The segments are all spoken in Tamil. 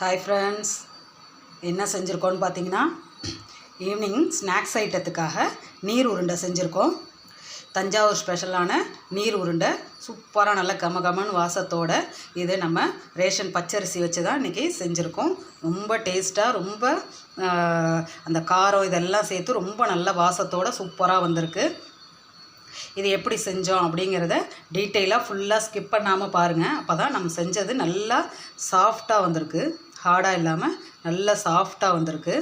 ஹாய் ஃப்ரெண்ட்ஸ் என்ன செஞ்சுருக்கோன்னு பார்த்தீங்கன்னா ஈவினிங் ஸ்நாக்ஸ் ஐட்டத்துக்காக நீர் உருண்டை செஞ்சுருக்கோம். தஞ்சாவூர் ஸ்பெஷலான நீர் உருண்டை சூப்பராக நல்ல கம கமன்னு வாசத்தோட இது நம்ம ரேஷன் பச்சரிசி வச்சு தான் இன்றைக்கி செஞ்சுருக்கோம். ரொம்ப டேஸ்ட்டாக ரொம்ப அந்த காரம் இதெல்லாம் சேர்த்து ரொம்ப நல்ல வாசத்தோட சூப்பராக வந்திருக்கு. இது எப்படி செஞ்சோம் அப்படிங்கிறத டீட்டெயிலாக ஃபுல்லாக ஸ்கிப் பண்ணாமல் பாருங்கள் அப்போ தான் நம்ம செஞ்சது நல்லா சாஃப்டாக வந்திருக்கு. ஹார்டாக இல்லாமல் நல்லா சாஃப்டாக வந்திருக்கு.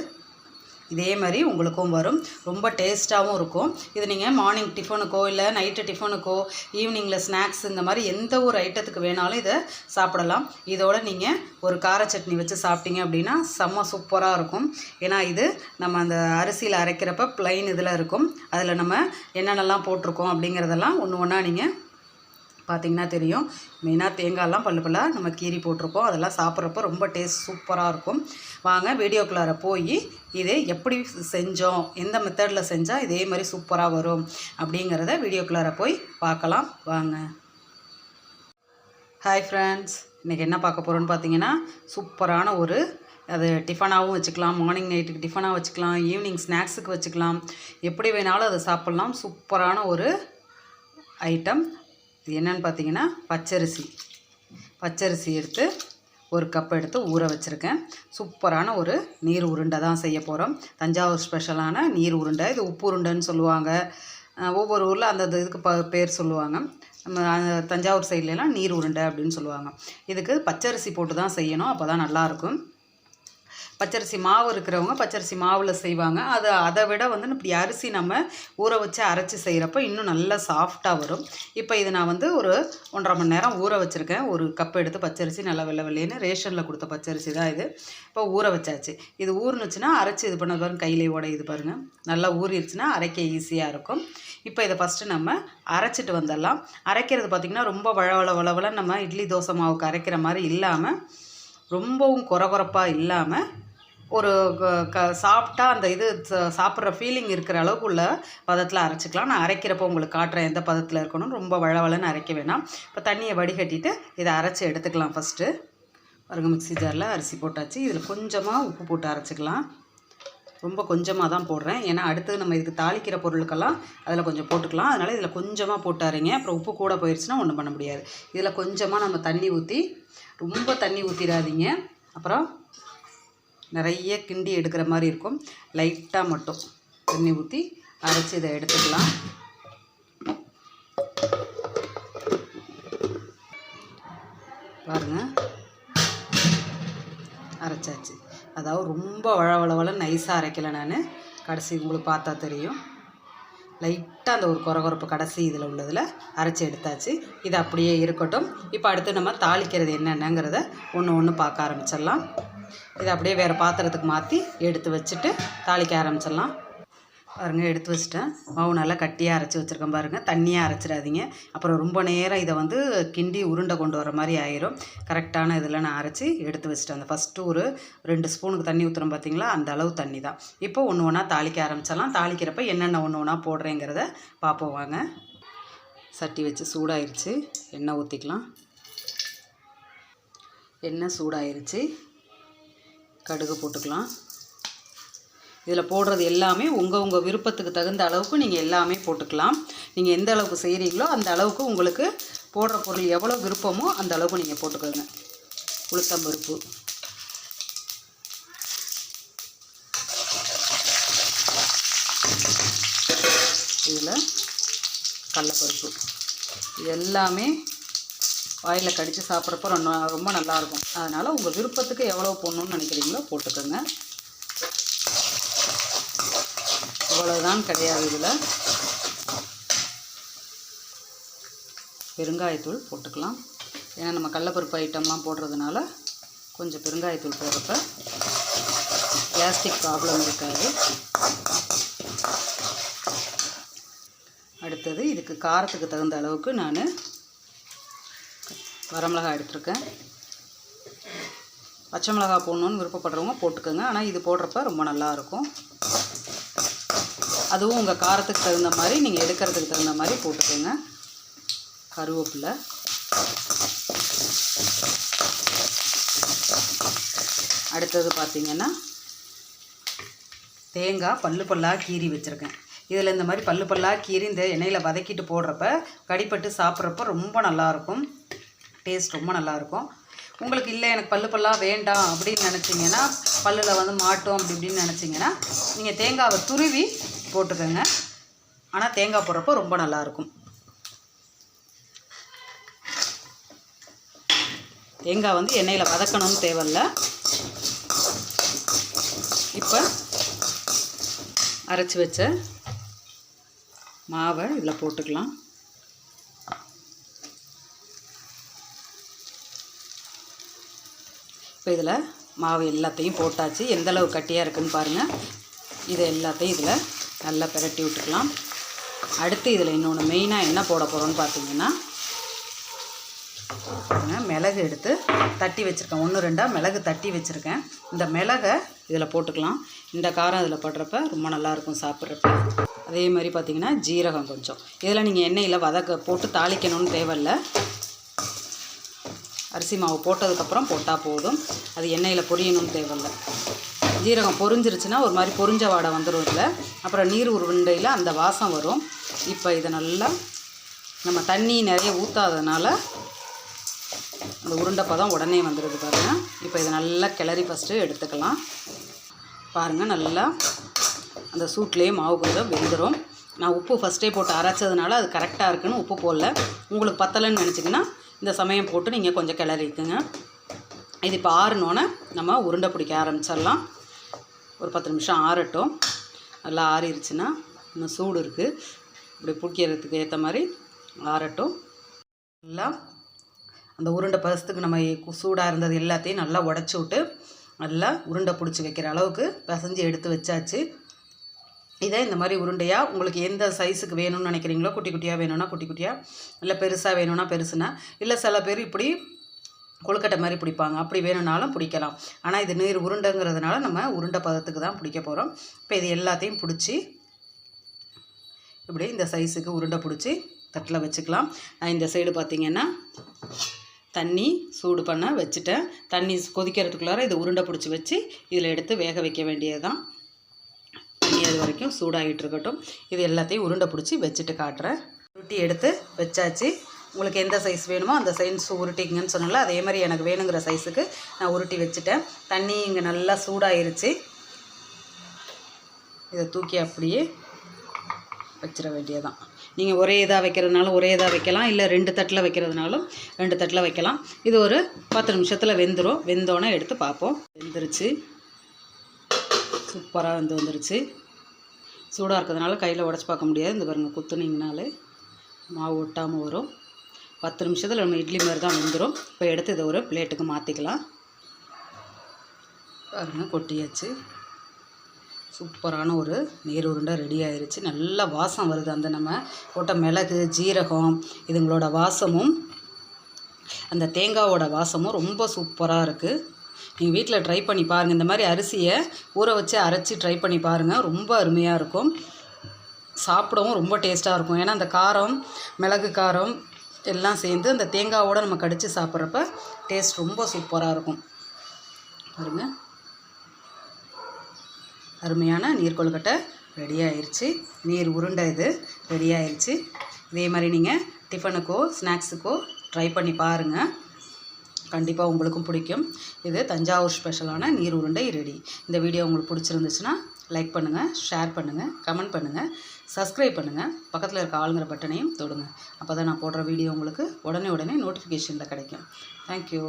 இதே மாதிரி உங்களுக்கும் வரும். ரொம்ப டேஸ்ட்டாகவும் இருக்கும். இது நீங்கள் மார்னிங் டிஃபனுக்கோ இல்லை நைட்டு டிஃபனுக்கோ ஈவினிங்கில் ஸ்நாக்ஸ் இந்த மாதிரி எந்த ஒரு ஐட்டத்துக்கு வேணாலும் இதை சாப்பிடலாம். இதோட நீங்கள் ஒரு கார சட்னி வச்சு சாப்பிட்டீங்க அப்படின்னா செம்ம சூப்பராக இருக்கும். ஏன்னா இது நம்ம அந்த அரிசியில் அரைக்கிறப்ப ப்ளைன் இதில் இருக்கும். அதில் நம்ம என்னென்னலாம் போட்டிருக்கோம் அப்படிங்கிறதெல்லாம் ஒன்று ஒன்றா நீங்கள் பார்த்திங்கன்னா தெரியும். மெயினாக தேங்காயெல்லாம் பல்லு பல்லாக நம்ம கீரி போட்டிருக்கோம் அதெல்லாம் சாப்பிட்றப்ப ரொம்ப டேஸ்ட் சூப்பராக இருக்கும். வாங்க வீடியோக்குள்ளார போய் இதை எப்படி செஞ்சோம் எந்த மெத்தடில் செஞ்சால் இதே மாதிரி சூப்பராக வரும் அப்படிங்கிறத வீடியோக்குள்ளார போய் பார்க்கலாம். வாங்க. ஹாய் ஃப்ரெண்ட்ஸ் இன்றைக்கி என்ன பார்க்க போகிறோன்னு பார்த்தீங்கன்னா சூப்பரான ஒரு அது டிஃபனாகவும் வச்சுக்கலாம். மார்னிங் நைட்டுக்கு டிஃபனாக வச்சுக்கலாம். ஈவினிங் ஸ்நாக்ஸுக்கு வச்சுக்கலாம். எப்படி வேணாலும் அதை சாப்பிட்லாம். சூப்பரான ஒரு ஐட்டம் இது என்னென்னு பார்த்தீங்கன்னா பச்சரிசி. பச்சரிசி எடுத்து ஒரு கப் எடுத்து ஊற வச்சுருக்கேன். சூப்பரான ஒரு நீர் உருண்டை தான் செய்ய போகிறோம் தஞ்சாவூர் ஸ்பெஷலான நீர் உருண்டை. இது உப்பு உருண்டைன்னு சொல்லுவாங்க. ஒவ்வொரு ஊரில் அந்த இதுக்கு ப பேர் சொல்லுவாங்க. நம்ம தஞ்சாவூர் சைட்லலாம் நீர் உருண்டை அப்படின்னு சொல்லுவாங்க. இதுக்கு பச்சரிசி போட்டு தான் செய்யணும். அப்போ தான் நல்லாயிருக்கும் பச்சரிசி மாவு இருக்கிறவங்க பச்சரிசி மாவில் செய்வாங்க. அது அதை விட வந்து இப்படி அரிசி நம்ம ஊற வச்சு அரைச்சி செய்கிறப்ப இன்னும் நல்லா சாஃப்டாக வரும். இப்போ இது நான் வந்து ஒரு ஒன்றரை மணி நேரம் ஊற வச்சுருக்கேன். ஒரு கப் எடுத்து பச்சரிசி நல்லா வெள்ளை வெள்ளைன்னு ரேஷனில் கொடுத்த பச்சரிசி தான் இது. இப்போ ஊற வச்சாச்சு. இது ஊறுனுச்சுன்னா அரைச்சி இது பண்ண பாருங்க கையிலே உடையுது பாருங்கள் நல்லா ஊறிடுச்சுன்னா அரைக்க ஈஸியாக இருக்கும். இப்போ இதை ஃபஸ்ட்டு நம்ம அரைச்சிட்டு வந்துடலாம். அரைக்கிறது பார்த்திங்கன்னா ரொம்ப வளவள வளவளன்னு நம்ம இட்லி தோசை மாவுக்கு அரைக்கிற மாதிரி இல்லாமல் ரொம்பவும் குறகுறப்பாக இல்லாமல் ஒரு க- க சாப்பிட்டா அந்த இது சாப்பிட்ற ஃபீலிங் இருக்கிற அளவுக்கு உள்ள பதத்தில் அரைச்சிக்கலாம். நான் அரைக்கிறப்போ உங்களுக்கு காட்டுறேன் எந்த பதத்தில் இருக்கணும் ரொம்ப வளவளன்னு அரைக்க வேணாம். இப்போ தண்ணியை வடிகட்டிட்டு இதை அரைச்சி எடுத்துக்கலாம் ஃபஸ்ட்டு பாருங்கள் மிக்ஸி ஜாரில் அரிசி போட்டாச்சு. இதில் கொஞ்சமாக உப்பு போட்டு அரைச்சிக்கலாம். ரொம்ப கொஞ்சமாக தான் போடுறேன். ஏன்னா அடுத்து நம்ம இதுக்கு தாளிக்கிற பொருளுக்கெல்லாம் அதில் கொஞ்சம் போட்டுக்கலாம். அதனால் இதில் கொஞ்சமாக போட்டாருங்க. அப்புறம் உப்பு கூட போயிடுச்சுன்னா ஒன்றும் பண்ண முடியாது. இதில் கொஞ்சமாக நம்ம தண்ணி ஊற்றி ரொம்ப தண்ணி ஊற்றிடாதீங்க அப்புறம் நிறைய கிண்டி எடுக்கிற மாதிரி இருக்கும். லைட்டாக மட்டும் தண்ணி ஊற்றி அரைச்சி இதை எடுத்துக்கலாம். பாருங்கள் அரைச்சாச்சு. அதாவது ரொம்ப வளவளவள நைஸாக அரைக்கலை நான். கடைசி உங்களுக்கு பார்த்தா தெரியும். லைட்டாக அந்த ஒரு குறகுறப்பு கடைசி இதில் உள்ளதில் அரைச்சி எடுத்தாச்சு. இது அப்படியே இருக்கட்டும். இப்போ அடுத்து நம்ம தாளிக்கிறது என்னென்னங்கிறத ஒன்று ஒன்று பார்க்க ஆரம்பிச்சிடலாம். இதை அப்படியே வேறு பாத்திரத்துக்கு மாற்றி எடுத்து வச்சுட்டு தாளிக்க ஆரம்பிச்சிடலாம். பாருங்கள் எடுத்து வச்சிட்டேன். மாவு நல்லா கட்டியாக அரைச்சி வச்சுருக்கேன் பாருங்கள் தண்ணியாக அரைச்சிடாதீங்க. அப்புறம் ரொம்ப நேரம் இதை வந்து கிண்டி உருண்டை கொண்டு வர மாதிரி ஆயிரும். கரெக்டான இதில் நான் அரைச்சி எடுத்து வச்சிட்டேன். அந்த ஃபஸ்ட்டு ஒரு ரெண்டு ஸ்பூனுக்கு தண்ணி ஊற்றுறோம் பார்த்தீங்களா அந்த அளவு தண்ணி தான். இப்போ ஒன்று ஒன்றா தாளிக்க ஆரம்பிச்சிடலாம். தாளிக்கிறப்ப என்னென்ன ஒன்று ஒன்றா போடுறேங்கிறத பார்ப்போம் வாங்க. சட்டி வச்சு சூடாயிருச்சு. எண்ணெய் ஊற்றிக்கலாம் எண்ணெய் சூடாயிருச்சு. கடுகு போட்டுக்கலாம். இதில் போடுறது எல்லாமே உங்கள் உங்கள் விருப்பத்துக்கு தகுந்த அளவுக்கு நீங்கள் எல்லாமே போட்டுக்கலாம். நீங்கள் எந்த அளவுக்கு செய்கிறீங்களோ அந்த அளவுக்கு உங்களுக்கு போடுற பொருள் எவ்வளோ விருப்பமோ அந்த அளவுக்கு நீங்கள் போட்டுக்கோங்க. உளுத்தம்பருப்பு இதில் கடலப்பருப்பு. இது எல்லாமே வாயில் கடித்து சாப்பிட்றப்ப ரொம்ப ரொம்ப நல்லாயிருக்கும். அதனால் உங்கள் விருப்பத்துக்கு எவ்வளோ போடணும்னு நினைக்கிறீங்களோ போட்டுக்கோங்க. இவ்வளோதான் கிடையாது இதில். பெருங்காயத்தூள் போட்டுக்கலாம். ஏன்னா நம்ம கடலப்பருப்பு ஐட்டம்லாம் போடுறதுனால கொஞ்சம் பெருங்காயத்தூள் போடுறப்ப கேஸ்டிக் ப்ராப்ளம் இருக்காது. அடுத்தது இதுக்கு காரத்துக்கு தகுந்த அளவுக்கு நான் வரமிளகாய் எடுத்திருக்கேன். பச்சை மிளகாய் போடணுன்னு விருப்பப்படுறவங்க போட்டுக்கோங்க. ஆனால் இது போடுறப்ப ரொம்ப நல்லா இருக்கும். அதுவும் உங்கள் காரத்துக்கு தகுந்த மாதிரி நீங்கள் எடுக்கிறதுக்கு தகுந்த மாதிரி போட்டுக்கோங்க. கருவேப்பிலை. அடுத்தது பார்த்திங்கன்னா தேங்காய் பல்லு பல்லாக கீறி வச்சுருக்கேன். இதில் இந்த மாதிரி பல்லு பல்லாக கீறி இந்த எண்ணெயில் வதக்கிட்டு போடுறப்ப கடிப்பட்டு சாப்பிட்றப்ப ரொம்ப நல்லாயிருக்கும் டேஸ்ட் ரொம்ப நல்லாயிருக்கும். உங்களுக்கு இல்லை எனக்கு பல்லு பல்லாக வேண்டாம் அப்படின்னு நினச்சிங்கன்னா பல்லில் வந்து மாட்டோம் அப்படி இப்படின்னு நினச்சிங்கன்னா நீங்கள் தேங்காவை துருவி போட்டுக்கோங்க. ஆனால் தேங்காய் போடுறப்போ ரொம்ப நல்லாயிருக்கும். தேங்காய் வந்து எண்ணெயில் வதக்கணும்னு தேவையில்ல இப்போ அரைச்சி வச்ச மாவை இதில் போட்டுக்கலாம். இப்போ இதில் மாவு எல்லாத்தையும் போட்டாச்சு. எந்தளவு கட்டியாக இருக்குன்னு பாருங்கள் இதை எல்லாத்தையும் இதில் நல்லா பிரட்டி விட்டுக்கலாம். அடுத்து இதில் இன்னொன்று மெயினாக என்ன போட போகிறோன்னு பார்த்தீங்கன்னா மிளகு எடுத்து தட்டி வச்சுருக்கேன். ஒன்று ரெண்டாக மிளகு தட்டி வச்சுருக்கேன். இந்த மிளகை இதில் போட்டுக்கலாம். இந்த காரம் இதில் படுறப்ப ரொம்ப நல்லாயிருக்கும் சாப்பிட்றப்ப. அதே மாதிரி பார்த்தீங்கன்னா ஜீரகம் கொஞ்சம். இதில் நீங்கள் எண்ணெயில் வதக்க போட்டு தாளிக்கணும்னு தேவையில்ல. அரிசி மாவு போட்டதுக்கப்புறம் போட்டால் போதும். அது எண்ணெயில் பொரியணும்னு தேவையில்லை. ஜீரகம் பொரிஞ்சிருச்சுன்னா ஒரு மாதிரி பொரிஞ்ச வாடை வந்துடும் இதில். அப்புறம் நீர் உருண்டையில் அந்த வாசம் வரும். இப்போ இதை நல்லா நம்ம தண்ணி நிறைய ஊற்றாததுனால அந்த உருண்டை பதம் உடனே வந்துடுது பாருங்கள் இப்போ இதை நல்லா கிளறி ஃபஸ்ட்டு எடுத்துக்கலாம். பாருங்கள் நல்லா அந்த சூட்லேயே மாவு கொஞ்சம் வெந்துடும் நான் உப்பு ஃபஸ்ட்டே போட்டு அரைச்சதுனால அது கரெக்டாக இருக்குன்னு உப்பு போடல. உங்களுக்கு பத்தலைன்னு நினச்சிங்கன்னா இந்த சமயம் போட்டு நீங்கள் கொஞ்சம் கிளறிக்குங்க இது இப்போ ஆறுனோன்னே நம்ம உருண்டை பிடிக்க ஆரம்பிச்சிடலாம். ஒரு பத்து நிமிஷம் ஆறட்டும். நல்லா ஆறிடுச்சுன்னா இன்னும் சூடு இருக்குது இப்படி பிடிக்கிறதுக்கு ஏற்ற மாதிரி ஆறட்டும். நல்லா அந்த உருண்டை பசத்துக்கு நம்ம சூடாக இருந்தது எல்லாத்தையும் நல்லா உடச்சி விட்டு நல்லா உருண்டை பிடிச்சி வைக்கிற அளவுக்கு பிசைஞ்சு எடுத்து வச்சாச்சு. இதை இந்த மாதிரி உருண்டையாக உங்களுக்கு எந்த சைஸுக்கு வேணும்னு நினைக்கிறீங்களோ குட்டி குட்டியாக வேணும்னா குட்டி குட்டியாக இல்லை பெருசாக வேணும்னா பெருசுனா இல்லை சில பேர் இப்படி கொழுக்கட்டை மாதிரி பிடிப்பாங்க. அப்படி வேணும்னாலும் பிடிக்கலாம். ஆனால் இது நீர் உருண்டைங்கிறதுனால நம்ம உருண்டை பதத்துக்கு தான் பிடிக்க போகிறோம் இப்போ இது எல்லாத்தையும் பிடிச்சி இப்படி இந்த சைஸுக்கு உருண்டை பிடிச்சி தட்டில் வச்சுக்கலாம். நான் இந்த சைடு பார்த்தீங்கன்னா தண்ணி சூடு பண்ண வச்சுட்டேன். தண்ணி கொதிக்கிறதுக்குள்ளார இதை உருண்டை பிடிச்சி வச்சு இதில் எடுத்து வேக வைக்க வேண்டியது தான் தண்ணி வரைக்கும் சூடாகிட்டு இருக்கட்டும். இது எல்லாத்தையும் உருண்டை பிடிச்சி வச்சுட்டு காட்டுறேன். உருட்டி எடுத்து வச்சாச்சு. உங்களுக்கு எந்த சைஸ் வேணுமோ அந்த சைஸ் உருட்டிங்கன்னு சொன்னால அதே மாதிரி எனக்கு வேணுங்கிற சைஸுக்கு நான் உருட்டி வச்சுட்டேன். தண்ணி இங்கே நல்லா சூடாயிருச்சு. இதை தூக்கி அப்படியே வச்சிட வேண்டியதான் நீங்கள் ஒரே இதாக வைக்கிறதுனாலும் ஒரே இதாக வைக்கலாம் இல்லை ரெண்டு தட்டில் வைக்கிறதுனாலும் ரெண்டு தட்டில் வைக்கலாம். இது ஒரு பத்து நிமிஷத்தில் வெந்துடும் வெந்தோன்னே எடுத்து பார்ப்போம். வெந்துருச்சு. சூப்பராக வந்து வந்துருச்சு. சூடாக இருக்கிறதுனால கையில் உடச்சி பார்க்க முடியாது. இந்த பாருங்கள் குத்துனீங்கனாலே மாவு ஒட்டாமல் வரும். பத்து நிமிஷத்தில் நம்ம இட்லி மாதிரி தான் வந்துடும் இப்போ எடுத்து இதை ஒரு பிளேட்டுக்கு மாற்றிக்கலாம் பாருங்கள் கொட்டியாச்சு. சூப்பரான ஒரு நீர் உருண்டை ரெடி ஆயிடுச்சு நல்ல வாசம் வருது அந்த நம்ம போட்ட மிளகு ஜீரகம் இதுங்களோட வாசமும் அந்த தேங்காவோட வாசமும் ரொம்ப சூப்பராக இருக்குது நீங்கள் வீட்டில் ட்ரை பண்ணி பாருங்கள் இந்த மாதிரி அரிசியை ஊற வச்சு அரைச்சி ட்ரை பண்ணி பாருங்கள் ரொம்ப அருமையாக இருக்கும். சாப்பிடவும் ரொம்ப டேஸ்ட்டாக இருக்கும். ஏன்னா அந்த காரம் மிளகு காரம் எல்லாம் சேர்ந்து அந்த தேங்காவோடு நம்ம கடித்து சாப்பிட்றப்ப டேஸ்ட் ரொம்ப சூப்பராக இருக்கும். பாருங்கள் அருமையான நீர் கொழுக்கட்டை ரெடி ஆயிடுச்சு நீர் உருண்டை இது ரெடி ஆயிடுச்சு இதே மாதிரி நீங்கள் டிஃபனுக்கோ ஸ்நாக்ஸுக்கோ ட்ரை பண்ணி பாருங்கள் கண்டிப்பாக உங்களுக்கும் பிடிக்கும். இது தஞ்சாவூர் ஸ்பெஷலான நீர் உருண்டை ரெடி. இந்த வீடியோ உங்களுக்கு பிடிச்சிருந்துச்சுன்னா லைக் பண்ணுங்கள் ஷேர் பண்ணுங்கள் கமெண்ட் பண்ணுங்கள் சப்ஸ்கிரைப் பண்ணுங்கள் பக்கத்தில் இருக்க ஆளுங்கிற பட்டனையும் தொடுங்க. அப்போ தான் நான் போடுற வீடியோ உங்களுக்கு உடனே உடனே நோட்டிஃபிகேஷனில் கிடைக்கும். தேங்க்யூ